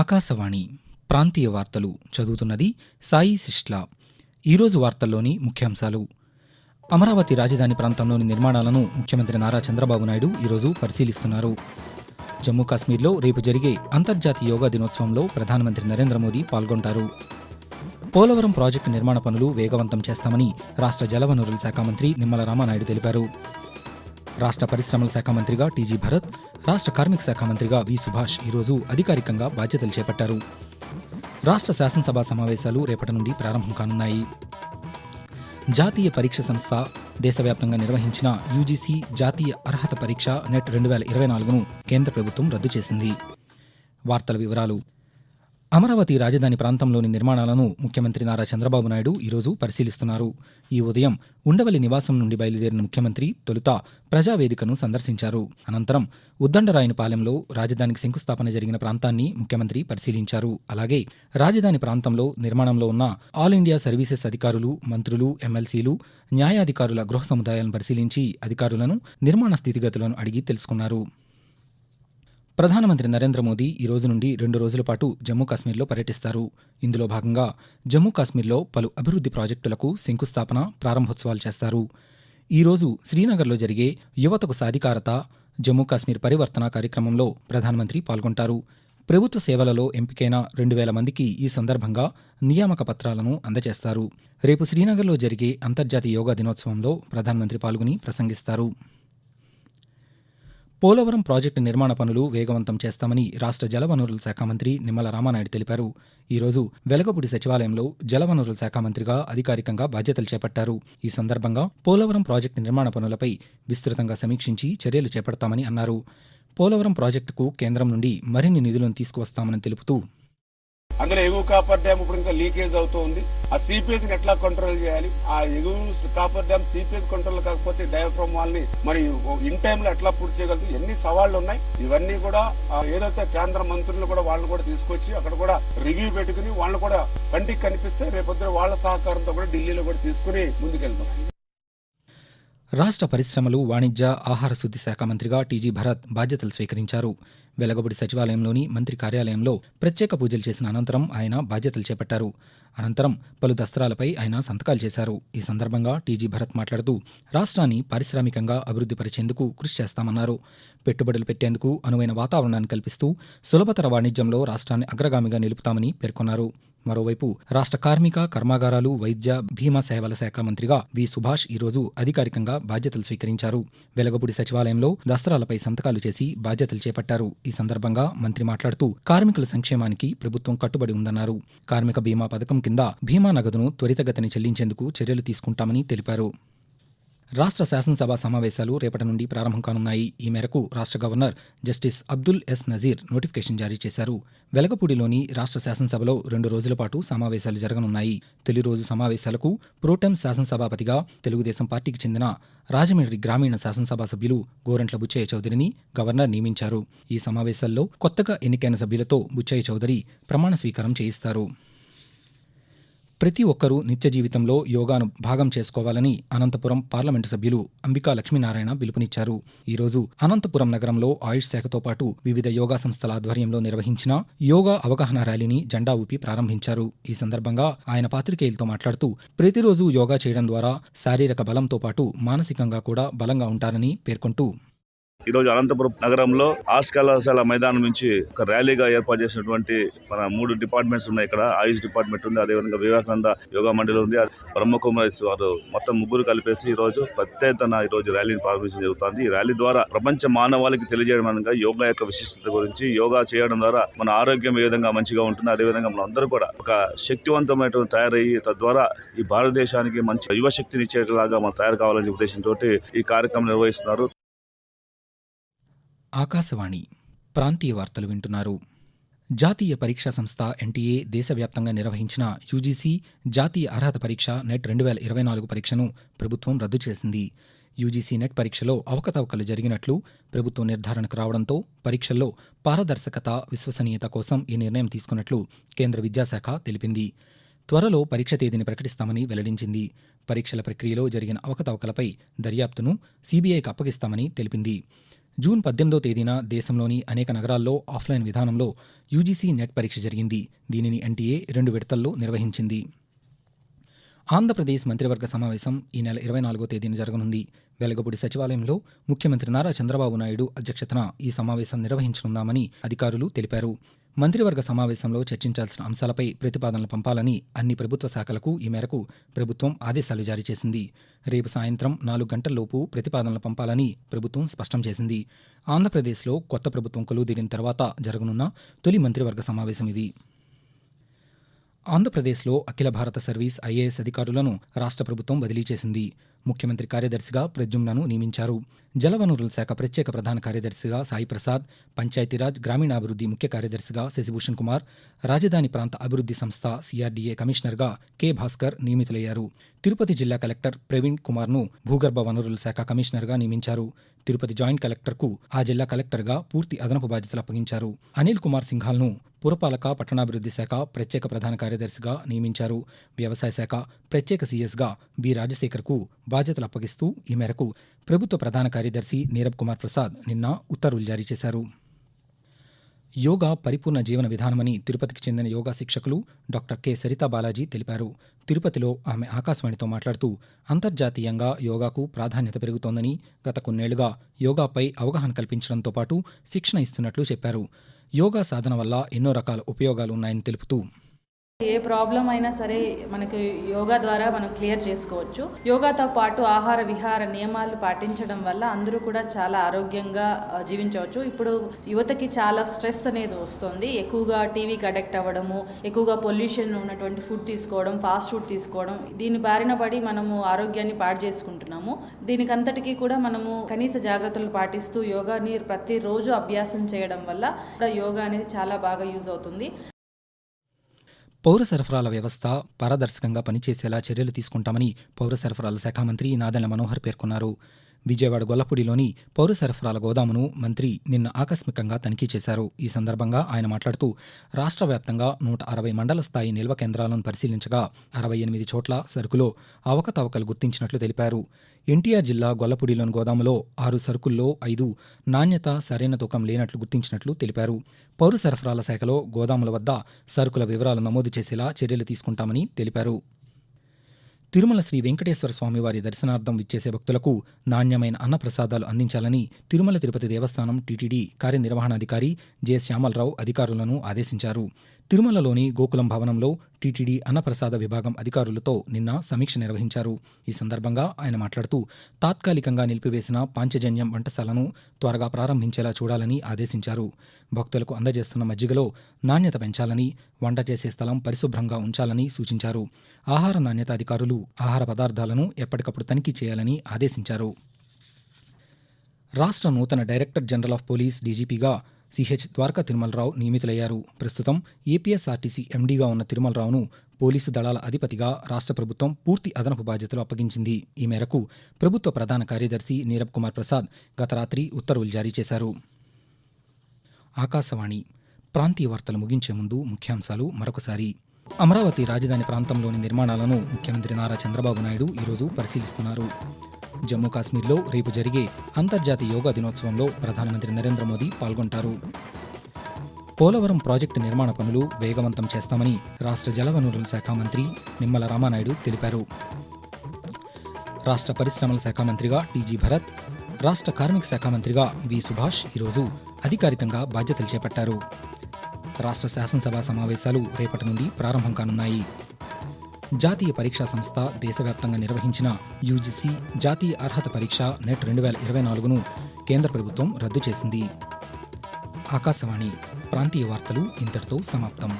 ఆకాశవాణి ప్రాంతీయ వార్తలు చదువుతున్నది సాయి సిష్లా ఈరోజు వార్తల్లోని ముఖ్యాంశాలు. అమరావతి రాజధాని ప్రాంతంలోని నిర్మాణాలను ముఖ్యమంత్రి నారా చంద్రబాబు నాయుడు ఈరోజు పరిశీలిస్తున్నారు. జమ్మూ కాశ్మీర్లో రేపు జరిగే అంతర్జాతీయ యోగా దినోత్సవంలో ప్రధానమంత్రి నరేంద్ర మోదీ పాల్గొంటారు. పోలవరం ప్రాజెక్టు నిర్మాణ పనులు వేగవంతం చేస్తామని రాష్ట్ర జలవనరుల శాఖ మంత్రి నిమ్మల రామానాయుడు తెలిపారు. రాష్ట్ర పరిశ్రమల శాఖ మంత్రిగా టీజీ భరత్ రాష్ట్ర కార్మిక శాఖ మంత్రిగా వి సుభాష్ ఈరోజు అధికారికంగా బాధ్యతలు చేపట్టారు. రాష్ట్ర శాసనసభ సమావేశాలు రేపటి నుండి ప్రారంభం కానున్నాయి. జాతీయ పరీక్ష సంస్థ దేశవ్యాప్తంగా నిర్వహించిన యూజీసీ జాతీయ అర్హత పరీక్ష నెట్ రెండు వేల ఇరవై నాలుగును కేంద్ర ప్రభుత్వం రద్దు చేసింది. వార్తల వివరాలు అమరావతి రాజధాని ప్రాంతంలోని నిర్మాణాలను ముఖ్యమంత్రి నారా చంద్రబాబు నాయుడు ఈరోజు పరిశీలిస్తున్నారు. ఈ ఉదయం ఉండవల్లి నివాసం నుండి బయలుదేరిన ముఖ్యమంత్రి తొలుత ప్రజావేదికను సందర్శించారు. అనంతరం ఉద్దండరాయనపాలెంలో రాజధానికి శంకుస్థాపన జరిగిన ప్రాంతాన్ని ముఖ్యమంత్రి పరిశీలించారు. అలాగే రాజధాని ప్రాంతంలో నిర్మాణంలో ఉన్న ఆల్ ఇండియా సర్వీసెస్ అధికారులు మంత్రులు ఎమ్మెల్సీలు న్యాయాధికారుల గృహ సముదాయాలను పరిశీలించి అధికారులను నిర్మాణ స్థితిగతులను అడిగి తెలుసుకున్నారు. ప్రధానమంత్రి నరేంద్ర మోదీ ఈ రోజు నుండి రెండు రోజుల పాటు జమ్మూ కాశ్మీర్లో పర్యటిస్తారు. ఇందులో భాగంగా జమ్మూ కాశ్మీర్లో పలు అభివృద్ధి ప్రాజెక్టులకు శంకుస్థాపన ప్రారంభోత్సవాలు చేస్తారు. ఈ రోజు శ్రీనగర్లో జరిగే యువతకు సాధికారత జమ్మూ కాశ్మీర్ పరివర్తన కార్యక్రమంలో ప్రధానమంత్రి పాల్గొంటారు. ప్రభుత్వ సేవలలో ఎంపికైన రెండు వేల మందికి ఈ సందర్భంగా నియామక పత్రాలను అందజేస్తారు. రేపు శ్రీనగర్లో జరిగే అంతర్జాతీయ యోగా దినోత్సవంలో ప్రధానమంత్రి పాల్గొని ప్రసంగిస్తారు. పోలవరం ప్రాజెక్టు నిర్మాణ పనులు వేగవంతం చేస్తామని రాష్ట్ర జలవనరుల శాఖ మంత్రి నిమ్మల రామానాయుడు తెలిపారు. ఈరోజు వెలగపూడి సచివాలయంలో జలవనరుల శాఖ మంత్రిగా అధికారికంగా బాధ్యతలు చేపట్టారు. ఈ సందర్భంగా పోలవరం ప్రాజెక్టు నిర్మాణ పనులపై విస్తృతంగా సమీక్షించి చర్యలు చేపడతామని అన్నారు. పోలవరం ప్రాజెక్టుకు కేంద్రం నుండి మరిన్ని నిధులను తీసుకువస్తామని తెలుపుతూ అందులో ఎగువ కాపర్ డ్యామ్ ఇప్పుడు ఇంకా లీకేజ్ అవుతుంది. ఆ సీపేజ్ని ఎట్లా కంట్రోల్ చేయాలి? ఆ ఎగువ కాపర్ డ్యామ్ సీపేజ్ కంట్రోల్ కాకపోతే డయాఫ్రమ్ వాల్ని మరి ఇన్ టైమ్లో ఎట్లా పూర్తి చేయగలదు ఎన్ని సవాళ్ళు ఉన్నాయి? ఇవన్నీ కూడా ఏదైతే కేంద్ర మంత్రులు కూడా వాళ్ళని కూడా తీసుకొచ్చి అక్కడ కూడా రివ్యూ పెట్టుకుని వాళ్ళు కూడా కంటికి కనిపిస్తే రేపొద్దున వాళ్ళ సహకారంతో కూడా ఢిల్లీలో కూడా తీసుకుని ముందుకెళ్తాం. రాష్ట్ర పరిశ్రమలు వాణిజ్య ఆహార శుద్ధి శాఖ మంత్రిగా టీజీ భరత్ బాధ్యతలు స్వీకరించారు. వెలగబడి సచివాలయంలోని మంత్రి కార్యాలయంలో ప్రత్యేక పూజలు చేసిన అనంతరం ఆయన బాధ్యతలు చేపట్టారు. అనంతరం పలు దస్త్రాలపై ఆయన సంతకాలు చేశారు. ఈ సందర్భంగా టీజీ భరత్ మాట్లాడుతూ రాష్ట్రాన్ని పారిశ్రామికంగా అభివృద్ధి పరిచేందుకు కృషి చేస్తామన్నారు. పెట్టుబడులు పెట్టేందుకు అనువైన వాతావరణాన్ని కల్పిస్తూ సులభతర వాణిజ్యంలో రాష్ట్రాన్ని అగ్రగామిగా నిలుపుతామని పేర్కొన్నారు. మరోవైపు రాష్ట్ర కార్మిక కర్మాగారాలు వైద్య బీమా సేవల శాఖ మంత్రిగా వి సుభాష్ ఈరోజు అధికారికంగా బాధ్యతలు స్వీకరించారు. వెలగపూడి సచివాలయంలో దసరాలపై సంతకాలు చేసి బాధ్యతలు చేపట్టారు. ఈ సందర్భంగా మంత్రి మాట్లాడుతూ కార్మికుల సంక్షేమానికి ప్రభుత్వం కట్టుబడి ఉందన్నారు. కార్మిక బీమా పథకం కింద భీమా నగదును త్వరితగతిని చెల్లించేందుకు చర్యలు తీసుకుంటామని తెలిపారు. రాష్ట్ర శాసనసభ సమావేశాలు రేపటి నుండి ప్రారంభం కానున్నాయి. ఈ మేరకు రాష్ట్ర governor justice Abdul S Nazeer notification జారీ చేశారు. వెలగపూడిలోని రాష్ట్ర శాసనసభలో రెండు రోజుల పాటు సమావేశాలు జరగనున్నాయి. తొలి రోజు సమావేశాలకు ప్రోటెం శాసనసభాపతిగా తెలుగుదేశం పార్టీకి చెందిన రాజమండ్రి గ్రామీణ శాసనసభ సభ్యులు గోరంట్ల బుచ్చయ్య చౌదరిని గవర్నర్ నియమించారు. ఈ సమావేశాల్లో కొత్తగా ఎన్నికైన సభ్యులతో బుచ్చయ్య చౌదరి ప్రమాణ స్వీకారం చేయిస్తారు. ప్రతి ఒక్కరూ నిత్య జీవితంలో యోగాను భాగం చేసుకోవాలని అనంతపురం పార్లమెంటు సభ్యులు అంబికా లక్ష్మీనారాయణ పిలుపునిచ్చారు. ఈరోజు అనంతపురం నగరంలో ఆయుష్ శాఖతో పాటు వివిధ యోగా సంస్థల ఆధ్వర్యంలో నిర్వహించిన యోగా అవగాహన ర్యాలీని జెండా ఊపి ప్రారంభించారు. ఈ సందర్భంగా ఆయన పాత్రికేయులతో మాట్లాడుతూ ప్రతిరోజు యోగా చేయడం ద్వారా శారీరక బలంతో పాటు మానసికంగా కూడా బలంగా ఉంటారని పేర్కొంటూ ఈ రోజు అనంతపురం నగరంలో ఆర్ట్స్ కళాశాల మైదానం నుంచి ఒక ర్యాలీగా ఏర్పాటు చేసినటువంటి మన మూడు డిపార్ట్మెంట్స్ ఉన్నాయి ఇక్కడ. ఆయుష్ డిపార్ట్మెంట్ ఉంది అదేవిధంగా వివేకానంద యోగా మండలి ఉంది బ్రహ్మకుమారి వారు మొత్తం ముగ్గురు కలిపేసి ఈ రోజు పెద్ద ఎత్తున ఈ రోజు ర్యాలీని ప్రారంభించడం జరుగుతుంది. ఈ ర్యాలీ ద్వారా ప్రపంచ మానవాళికి తెలియజేయడం అనగా యోగా యొక్క విశిష్టత గురించి యోగా చేయడం ద్వారా మన ఆరోగ్యం ఏ విధంగా మంచిగా ఉంటుంది అదేవిధంగా మనం అందరూ కూడా ఒక శక్తివంతమైనటువంటి తయారయ్యి తద్వారా ఈ భారతదేశానికి మంచి యువశక్తిని ఇచ్చేలాగా మనం తయారు కావాలనే ఉద్దేశంతో ఈ కార్యక్రమం నిర్వహిస్తున్నారు. ఆకాశవాణి ప్రాంతీయ వార్తలు వింటున్నారు. జాతీయ పరీక్షా సంస్థ ఎన్టీఏ దేశవ్యాప్తంగా నిర్వహించిన యూజీసీ జాతీయ అర్హత పరీక్ష నెట్ రెండు వేల ఇరవై నాలుగు పరీక్షను ప్రభుత్వం రద్దు చేసింది. యూజీసీ నెట్ పరీక్షలో అవకతవకలు జరిగినట్లు ప్రభుత్వం నిర్ధారణకు రావడంతో పరీక్షల్లో పారదర్శకత విశ్వసనీయత కోసం ఈ నిర్ణయం తీసుకున్నట్లు కేంద్ర విద్యాశాఖ తెలిపింది. త్వరలో పరీక్ష తేదీని ప్రకటిస్తామని వెల్లడించింది. పరీక్షల ప్రక్రియలో జరిగిన అవకతవకలపై దర్యాప్తును సీబీఐకి అప్పగిస్తామని తెలిపింది. జూన్ పద్దెనిమిదో తేదీన దేశంలోని అనేక నగరాల్లో ఆఫ్లైన్ విధానంలో యూజీసీ నెట్ పరీక్ష జరిగింది. దీనిని ఎన్టీఏ రెండు విడతల్లో నిర్వహించింది. ఆంధ్రప్రదేశ్ మంత్రివర్గ సమావేశం ఈ నెల ఇరవై నాలుగో తేదీన జరగనుంది. వెలగపూడి సచివాలయంలో ముఖ్యమంత్రి నారా చంద్రబాబు నాయుడు అధ్యక్షతన ఈ సమావేశం నిర్వహించనున్నామని అధికారులు తెలిపారు. మంత్రివర్గ సమావేశంలో చర్చించాల్సిన అంశాలపై ప్రతిపాదనలు పంపాలని అన్ని ప్రభుత్వ శాఖలకు ఈ మేరకు ప్రభుత్వం ఆదేశాలు జారీ చేసింది. రేపు సాయంత్రం నాలుగు గంటల్లోపు ప్రతిపాదనలు పంపాలని ప్రభుత్వం స్పష్టం చేసింది. ఆంధ్రప్రదేశ్లో కొత్త ప్రభుత్వం కొలువుదీరిన తర్వాత జరగనున్న తొలి మంత్రివర్గ సమావేశం ఇది. ఆంధ్రప్రదేశ్లో అఖిల భారత సర్వీస్ ఐఏఎస్ అధికారులను రాష్ట్ర ప్రభుత్వం బదిలీ చేసింది. ముఖ్యమంత్రి కార్యదర్శిగా ప్రద్యుమ్నను నియమించారు. జలవనరుల శాఖ ప్రత్యేక ప్రధాన కార్యదర్శిగా సాయి ప్రసాద్ పంచాయతీరాజ్ గ్రామీణాభివృద్ధి ముఖ్య కార్యదర్శిగా శశిభూషణ్ కుమార్ రాజధాని ప్రాంత అభివృద్ధి సంస్థ సిఆర్డీఏ కమిషనర్గా కె భాస్కర్ నియమితులయ్యారు. తిరుపతి జిల్లా కలెక్టర్ ప్రవీణ్ కుమార్ను భూగర్భ వనరుల శాఖ కమిషనర్గా నియమించారు. తిరుపతి జాయింట్ కలెక్టర్కు ఆ జిల్లా కలెక్టర్గా పూర్తి అదనపు బాధ్యతలు అప్పగించారు. అనిల్ కుమార్ సింఘాల్ను పురపాలక పట్టణాభివృద్ధి శాఖ ప్రత్యేక ప్రధాన కార్యదర్శిగా నియమించారు. వ్యవసాయ శాఖ ప్రత్యేక సీఎస్గా బి. రాజశేఖర్కు బాధ్యతలు అప్పగిస్తూ ఈ మేరకు ప్రభుత్వ ప్రధాన కార్యదర్శి నీరబ్ కుమార్ ప్రసాద్ నిన్న ఉత్తర్వులు జారీ చేశారు. యోగా పరిపూర్ణ జీవన విధానమని తిరుపతికి చెందిన యోగా శిక్షకులు డాక్టర్ కె. సరితా బాలాజీ తెలిపారు. తిరుపతిలో ఆమె ఆకాశవాణితో మాట్లాడుతూ అంతర్జాతీయంగా యోగాకు ప్రాధాన్యత పెరుగుతోందని గత కొన్నేళ్ళుగా యోగాపై అవగాహన కల్పించడంతో పాటు శిక్షణ ఇస్తున్నట్లు చెప్పారు. యోగా సాధన వల్ల ఎన్నో రకాల ఉపయోగాలు ఉన్నాయని తెలుపుతూ ఏ ప్రాబ్లం అయినా సరే మనకు యోగా ద్వారా మనం క్లియర్ చేసుకోవచ్చు. యోగాతో పాటు ఆహార విహార నియమాలు పాటించడం వల్ల అందరూ కూడా చాలా ఆరోగ్యంగా జీవించవచ్చు. ఇప్పుడు యువతకి చాలా స్ట్రెస్ అనేది వస్తుంది. ఎక్కువగా టీవీకి అడెక్ట్ అవ్వడము ఎక్కువగా పొల్యూషన్ ఉన్నటువంటి ఫుడ్ తీసుకోవడం ఫాస్ట్ ఫుడ్ తీసుకోవడం దీని బారిన పడి మనము ఆరోగ్యాన్ని పాడు చేసుకుంటున్నాము. దీనికంతటికీ కూడా మనము కనీస జాగ్రత్తలు పాటిస్తూ యోగాని ప్రతిరోజు అభ్యాసం చేయడం వల్ల కూడా యోగా అనేది చాలా బాగా యూజ్ అవుతుంది. పౌర సరఫరాల వ్యవస్థ పారదర్శకంగా పనిచేసేలా చర్యలు తీసుకుంటామని పౌర సరఫరాల శాఖ మంత్రి నాదెళ్ళ మనోహర్ పేర్కొన్నారు. విజయవాడ గొల్లపూడిలోని పౌర సరఫరాల గోదామును మంత్రి నిన్న ఆకస్మికంగా తనిఖీ చేశారు. ఈ సందర్భంగా ఆయన మాట్లాడుతూ రాష్ట్ర వ్యాప్తంగా నూట అరవై మండల స్థాయి నిల్వ కేంద్రాలను పరిశీలించగా అరవై ఎనిమిది చోట్ల సరుకులో అవకతవకలు గుర్తించినట్లు తెలిపారు. ఎన్టీఆర్ జిల్లా గొల్లపూడిలోని గోదాములో ఆరు సరుకుల్లో ఐదు నాణ్యత సరైన తూకం లేనట్లు గుర్తించినట్లు తెలిపారు. పౌర సరఫరాల శాఖలో గోదాముల వద్ద సరుకుల వివరాలు నమోదు చేసేలా చర్యలు తీసుకుంటామని తెలిపారు. తిరుమల శ్రీ వెంకటేశ్వర స్వామివారి దర్శనార్థం విచ్చేసే భక్తులకు నాణ్యమైన అన్నప్రసాదాలు అందించాలని తిరుమల తిరుపతి దేవస్థానం టీటీడీ కార్యనిర్వహణాధికారి జె శ్యామలరావు అధికారులను ఆదేశించారు. తిరుమలలోని గోకులం భవనంలో టీటీడీ అన్నప్రసాద విభాగం అధికారులతో నిన్న సమీక్ష నిర్వహించారు. ఈ సందర్భంగా ఆయన మాట్లాడుతూ తాత్కాలికంగా నిలిపివేసిన పాంచజన్యం వంటశాలను త్వరగా ప్రారంభించేలా చూడాలని ఆదేశించారు. భక్తులకు అందజేస్తున్న మజ్జిగలో నాణ్యత పెంచాలని వంట చేసే స్థలం పరిశుభ్రంగా ఉంచాలని సూచించారు. ఆహార నాణ్యత అధికారులు ఆహార పదార్థాలను ఎప్పటికప్పుడు తనిఖీ చేయాలని ఆదేశించారు. రాష్ట్ర నూతన డైరెక్టర్ జనరల్ ఆఫ్ పోలీస్ డీజీపీగా సిహెచ్ ద్వారకా తిరుమలరావు నియమితులయ్యారు. ప్రస్తుతం ఏపీఎస్ఆర్టీసీ ఎండీగా ఉన్న తిరుమలరావును పోలీసు దళాల అధిపతిగా రాష్ట్ర ప్రభుత్వం పూర్తి అదనపు బాధ్యతలు అప్పగించింది. ఈ మేరకు ప్రభుత్వ ప్రధాన కార్యదర్శి నీరబ్ కుమార్ ప్రసాద్ గత రాత్రి ఉత్తర్వులు జారీ చేశారు. ఆకాశవాణి ప్రాంతీయ వార్తలు ముగించే ముందు ముఖ్యాంశాలు మరొకసారి. అమరావతి రాజధాని ప్రాంతంలోని నిర్మాణాలను ముఖ్యమంత్రి నారా చంద్రబాబు నాయుడు ఈరోజు పరిశీలిస్తున్నారు. జమ్మూ కాశ్మీర్లో రేపు జరిగే అంతర్జాతీయ యోగా దినోత్సవంలో ప్రధానమంత్రి నరేంద్ర మోదీ పాల్గొంటారు. పోలవరం ప్రాజెక్టు నిర్మాణ పనులు వేగవంతం చేస్తామని రాష్ట్ర జలవనరుల శాఖ మంత్రి నిమ్మల రామానాయుడు తెలిపారు. రాష్ట్ర పరిశ్రమల శాఖ మంత్రిగా టీజీ భరత్ రాష్ట్ర కార్మిక శాఖ మంత్రిగా వి సుభాష్ ఈరోజు అధికారికంగా బాధ్యతలు చేపట్టారు. రాష్ట్ర శాసనసభ సమావేశాలు రేపటి నుండి ప్రారంభం కానున్నాయి. జాతీయ పరీక్షా సంస్థ దేశవ్యాప్తంగా నిర్వహించిన యూజీసీ జాతీయ అర్హత పరీక్ష నెట్ రెండు వేల ఇరవై నాలుగును కేంద్ర ప్రభుత్వం రద్దు చేసింది. ఆకాశవాణి ప్రాంతీయ వార్తలు ఇంతటితో సమాప్తం.